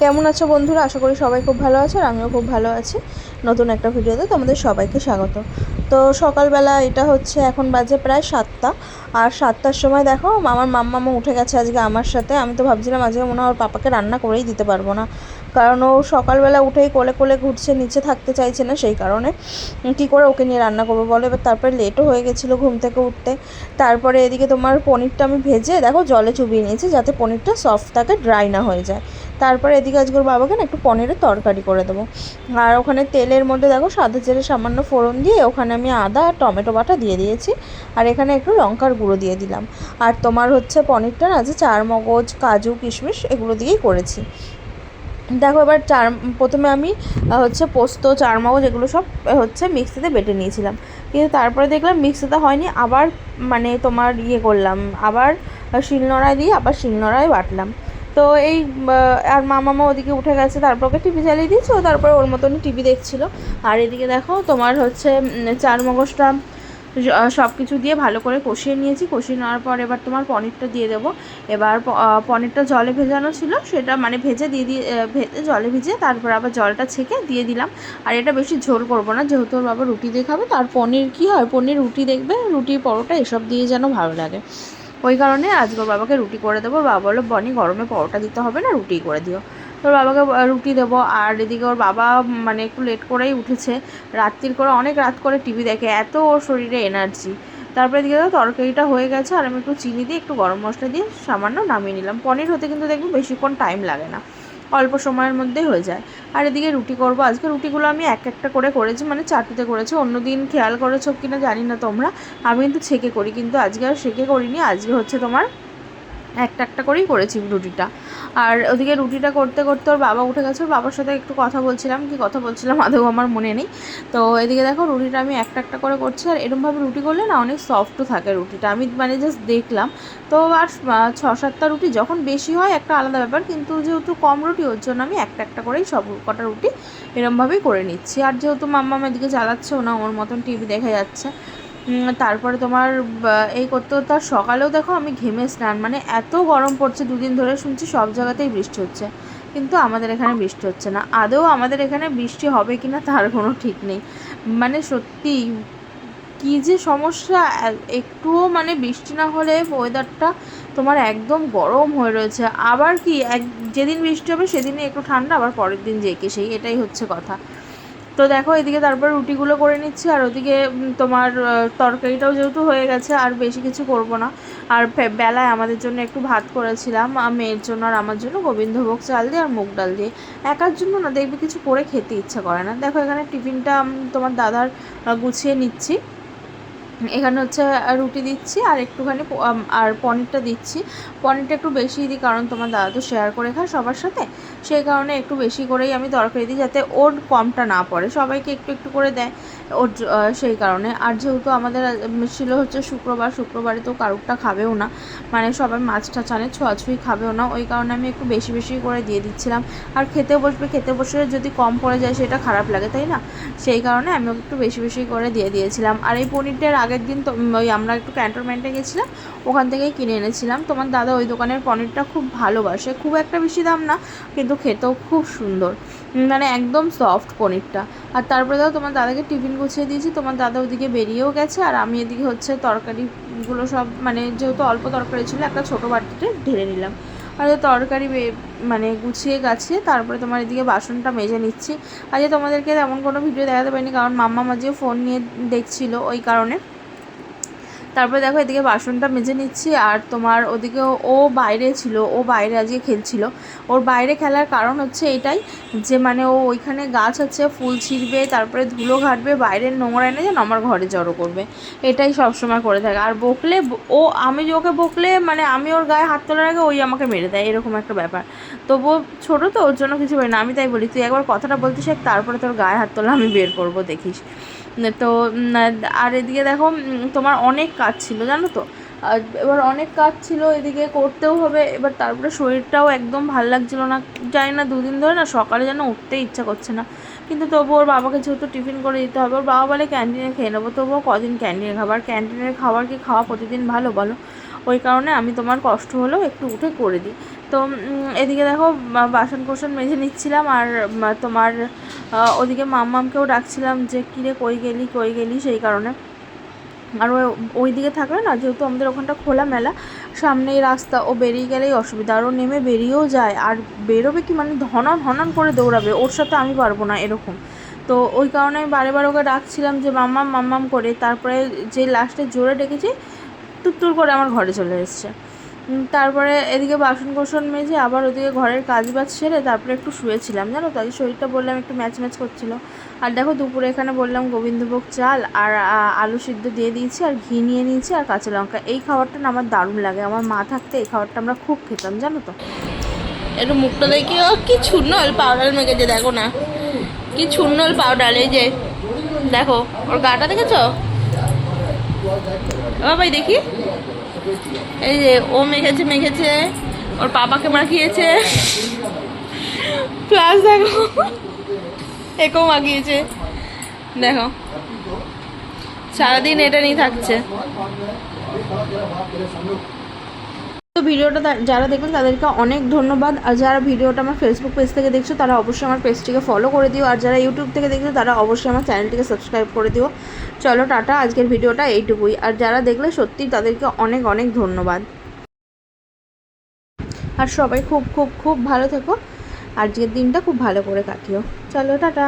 কেমন আছো বন্ধুরা? আশা করি সবাই খুব ভালো আছে আর আমিও খুব ভালো আছি। নতুন একটা ভিডিওতে তোমাদের সবাইকে স্বাগত। তো সকালবেলা এটা হচ্ছে এখন বাজে প্রায় সাতটা। আর সাতটার সময় দেখো, আমার মাম্মামা উঠে গেছে আজকে আমার সাথে। আমি তো ভাবছিলাম আজকে মনে হয় ওর পাপাকে রান্না করেই দিতে পারব না। কারণ ও সকালবেলা উঠেই কোলে কোলে ঘুরছে, নিচে থাকতে চাইছে না সেই কারণে। কী করে ওকে নিয়ে রান্না করব বলো? এবার তারপরে লেটও হয়ে গেছিল ঘুম থেকে উঠতে। তারপরে এদিকে তোমার পনিরটা আমি ভেজে, দেখো জলে চুবিয়ে নিয়েছি যাতে পনিরটা সফট থাকে ড্রাই না হয়ে যায়। তারপরে এদিকে আজকের বাবাকে না একটু পনিরের তরকারি করে দেবো। আর ওখানে তেলের মধ্যে দেখো সাদা চেলে সামান্য ফোড়ন দিয়ে ওখানে আমি আদা আর টমেটো বাটা দিয়ে দিয়েছি। আর এখানে একটু লঙ্কার গুঁড়ো দিয়ে দিলাম। আর তোমার হচ্ছে পনিরটা না যে চার মগজ কাজু, কিশমিশ এগুলো দিয়েই করেছি। দেখো এবার চার, প্রথমে আমি হচ্ছে পোস্ত, চারমগজ এগুলো সব হচ্ছে মিক্সিতে বেটে নিয়েছিলাম। কিন্তু তারপরে দেখলাম মিক্সিতে হয়নি, আবার মানে তোমার ইয়ে করলাম, আবার শিলনোড়ায় দিয়ে আবার শিলনোড়ায় বাটলাম। তো এই আর মা মামা ওদিকে উঠে গেছে, তারপর ওকে টিভি চালিয়ে দিয়েছে, ও তারপরে ওর মতনই টিভি দেখছিল। আর এদিকে দেখো, তোমার হচ্ছে চার মগজটা সব কিছু দিয়ে ভালো করে কষিয়ে নিয়েছি। কষিয়ে নেওয়ার পর এবার তোমার পনিরটা দিয়ে দেবো। এবার পনিরটা জলে ভেজানো ছিল, সেটা মানে ভেজে দিয়ে দিয়ে ভেজে জলে ভিজে তারপর আবার জলটা ছেঁকে দিয়ে দিলাম। আর এটা বেশি ঝোল করব না, যেহেতু ওর বাবা রুটি দিয়ে খাবে, তার পনির কী হয়, পনির রুটি দেখবে রুটি পরোটা এসব দিয়ে যেন ভালো লাগে। ওই কারণে আজকে ওর বাবাকে রুটি করে দেবো। বাবা বলল, বনি, গরমে পরোটা দিতে হবে না রুটি করে দিও। তোর বাবাকে রুটি দেবো। আর এদিকে ওর বাবা মানে একটু লেট করেই উঠেছে। রাত্রির করে অনেক রাত করে টিভি দেখে। এত ওর শরীরে এনার্জি তারপরে এদিকে তো তরকারিটা হয়ে গেছে। আর আমি একটু চিনি দিয়ে, একটু গরম মশলা দিয়ে সামান্য নামিয়ে নিলাম। পনির হতে কিন্তু দেখব বেশিক্ষণ টাইম লাগে না। অল্প সময়ের মধ্যে হয়ে যায়। আর এদিকে রুটি করব। আজকে রুটিগুলো আমি এক একটা করে করেছি মানে চাটুতে করেছি। অন্যদিন খেয়াল করেছ কিনা জানি না তোমরা। আমি কিন্তু ছেঁকে করি, কিন্তু আজকে আর সেঁকে করিনি। আজকে হচ্ছে তোমার একটা একটা করেই করেছি রুটিটা। আর ওদিকে রুটিটা করতে করতে ওর বাবা উঠে গেছে, ওর বাবার সাথে একটু কথা বলছিলাম, কি কথা বলছিলাম আদৌ আমার মনে নেই। তো এদিকে দেখো রুটিটা আমি একটা একটা করে করছি, আর এরমভাবে রুটি করলে না অনেক সফটও থাকে রুটিটা। আমি মানে জাস্ট দেখলাম। তো আর ছ সাতটা রুটি যখন বেশি হয় একটা আলাদা ব্যাপার, কিন্তু যেহেতু কম রুটি, ওর জন্য আমি একটা একটা করেই সব কটা রুটি এরমভাবেই করে নিচ্ছি। আর যেহেতু মাম্মা এদিকে চালাচ্ছেও না, ওর মতন টিভি দেখা যাচ্ছে। তারপরে তোমার এই করতে করতে আর সকালেও দেখো আমি ঘেমে স্নান মানে এত গরম পড়ছে, দুদিন ধরে শুনছি সব জায়গাতেই বৃষ্টি হচ্ছে, কিন্তু আমাদের এখানে বৃষ্টি হচ্ছে না। আদৌ আমাদের এখানে বৃষ্টি হবে কি না তার কোনো ঠিক নেই। মানে সত্যি, কী যে সমস্যা একটুও মানে বৃষ্টি না হলে ওয়েদারটা তোমার একদম গরম হয়ে রয়েছে। আবার কি, এক, যেদিন বৃষ্টি হবে সেদিনই একটু ঠান্ডা, আবার পরের দিন যে কে সেই, এটাই হচ্ছে কথা। তো দেখো, এদিকে তারপর রুটিগুলো করে নিচ্ছি, আর ওদিকে তোমার তরকারিটাও যেহেতু হয়ে গেছে, আর বেশি কিছু করব না। আর বেলায় আমাদের জন্য একটু ভাত করেছিলাম মেয়ের জন্য আর আমার জন্য গোবিন্দভোগ চাল দিয়ে আর মুগ ডাল দিয়ে। একার জন্য না, দেখবে কিছু করে খেতে ইচ্ছা করে না। দেখো, এখানে টিফিনটা তোমার দাদার গুছিয়ে নিচ্ছি। এখানে হচ্ছে রুটি দিচ্ছি আর একটুখানি আর পনিরটা দিচ্ছি। পনিরটা একটু বেশি দিই কারণ তোমার দাদা তো শেয়ার করে খায় সবার সাথে। সেই কারণে একটু বেশি করেই আমি তরকারি দিই যাতে ওর কমটা না পড়ে। সবাইকে একটু একটু করে দেয় ওর সেই কারণে। আর যেহেতু আমাদের ছিল হচ্ছে শুক্রবার, শুক্রবারে তো কারুরটা খাবেও না। মানে সবাই মাছ টাছ আনে ছোঁয়াছুঁই খাবেও না। ওই কারণে আমি একটু বেশি বেশি করে দিয়ে দিচ্ছিলাম। আর খেতে বসবে, খেতে বসে যদি কম পড়ে যায় সেটা খারাপ লাগে, তাই না? সেই কারণে আমি একটু বেশি বেশি করে দিয়ে দিয়েছিলাম। আর এই পনিরটার আগের দিন তো ওই আমরা একটু ক্যান্টনমেন্টে গেছিলাম, ওখান থেকেই কিনে এনেছিলাম। তোমার দাদা ওই দোকানের পনিরটা খুব ভালোবাসে। খুব একটা বেশি দাম না, কিন্তু খেতেও খুব সুন্দর। মানে একদম সফট পনিরটা। আর তারপরে দাও তোমার দাদাকে টিফিন গুছিয়ে দিয়েছি, তোমার দাদা ওদিকে বেরিয়েও গেছে, আর আমি এদিকে হচ্ছে তরকারিগুলো সব মানে যেহেতু অল্প তরকারি ছিল, একটা ছোটো বাটিতে ঢেলে নিলাম। আর তরকারি মানে গুছিয়ে গাছিয়ে তারপরে তোমার এদিকে বাসনটা মেজে নিচ্ছি। আজকে তোমাদেরকে তেমন কোনো ভিডিও দেখাতে পারিনি, কারণ মাম্মা মাঝিও ফোন নিয়ে দেখছিল, ওই কারণে। তারপরে দেখো এদিকে বাসনটা মেজে নিচ্ছি, আর তোমার ওদিকে ও বাইরে ছিল, ও বাইরে আজকে খেলছিল। ওর বাইরে খেলার কারণ হচ্ছে এটাই যে মানে ও ওইখানে গাছ আছে, ফুল ছিঁড়বে, তারপরে ধুলো ঘাটবে, বাইরের নোংরা এনে যেন আমার ঘরে জড়ো করবে। এটাই সবসময় করে থাকে। আর বকলে ও আমি ওকে বকলে মানে আমি ওর গায়ে হাত তোলার আগে ওই আমাকে মেরে দেয়, এরকম একটা ব্যাপার। তবুও ছোটো তো, ওর জন্য কিছু বলি না। আমি তাই বলি, তুই একবার কথাটা বলতে শেখ, তারপরে তোর গায়ে হাত তোলা আমি বের করব, দেখিস। তো আর এদিকে দেখো তোমার অনেক কাজ ছিল, জানো তো? এবার অনেক কাজ ছিল, এদিকে করতেও হবে, এবার তারপরে শরীরটাও একদম ভালো লাগছিল না। জানি না, দুদিন ধরে না সকালে যেন উঠতে ইচ্ছা করছে না। কিন্তু তবু ওর বাবাকে যেহেতু টিফিন করে দিতে হবে, ওর বাবা বলে ক্যান্টিনে খেয়ে নেব, তবুও কদিন ক্যান্টিনে খাবার, ক্যান্টিনের খাবার কি খাওয়া প্রতিদিন ভালো বলো? ওই কারণে আমি তোমার কষ্ট হলেও একটু উঠে করে দিই। তো এদিকে দেখো বাসন কোসন মেঝে নিচ্ছিলাম আর তোমার ওদিকে মাম্মামকেও ডাকছিলাম যে কিরে কই গেলি কই গেলি? সেই কারণে। আর ওই দিকে থাকলে না, যেহেতু আমাদের ওখানটা খোলা মেলা সামনেই রাস্তা, ও বেরিয়ে গেলেই অসুবিধা। আর ও নেমে বেরিয়েও যায়, আর বেরোবে কি মানে ধনান, হনন করে দৌড়াবে, ওর সাথে আমি পারব না এরকম। তো, ওই কারণে আমি বারে বারে ওকে ডাকছিলাম যে, মাম্মাম মাম্মাম করে। তারপরে যে লাস্টে জোরে ডেকেছি টুকটুর করে আমার ঘরে চলে এসছে। তারপরে এদিকে বাসন কোসন মেজে আবার ওদিকে ঘরের কাজ বাজ সেরে তারপরে একটু শুয়েছিলাম, জানো তাই শরীরটা বললাম একটু ম্যাচ ম্যাচ করছিল। আর দেখো দুপুরে এখানে বললাম গোবিন্দভোগ চাল আর আলু সিদ্ধ দিয়ে দিয়েছি আর ঘি নিয়ে নিয়েছি আর কাঁচা লঙ্কা। এই খাবারটা না আমার দারুণ লাগে। আমার মা থাকতে এই খাবারটা আমরা খুব খেতাম, জানো তো? একটু মুখটা দেখি। ও, কি ছুন্নল পাউডার মেখেছে, দেখো না। কি ছুন্নল পাউডার, এই যে। দেখো, ওর গাটা দেখেছ? ভাই দেখি। এই যে ও মেখেছে মেখেছে, ওর পাপাকে মাখিয়েছে। প্লাস দেখো, একেও মাখিয়েছে। দেখো, সারাদিন এটা নিয়ে থাকছে। ভিডিওটা যারা দেখবেন তাদেরকে অনেক ধন্যবাদ। আর যারা ভিডিওটা আমার ফেসবুক পেজ থেকে দেখছ, তারা অবশ্যই আমার পেজটিকে ফলো করে দিও। আর যারা ইউটিউব থেকে দেখছ, তারা অবশ্যই আমার চ্যানেলটিকে সাবস্ক্রাইব করে দিও। চলো, টাটা, আজকের ভিডিওটা এইটুকুই। আর যারা দেখলে সত্যি তাদেরকে অনেক অনেক ধন্যবাদ। আর সবাই খুব খুব খুব ভালো থেকো। আজকের দিনটা খুব ভালো করে কাটিও। চলো, টাটা।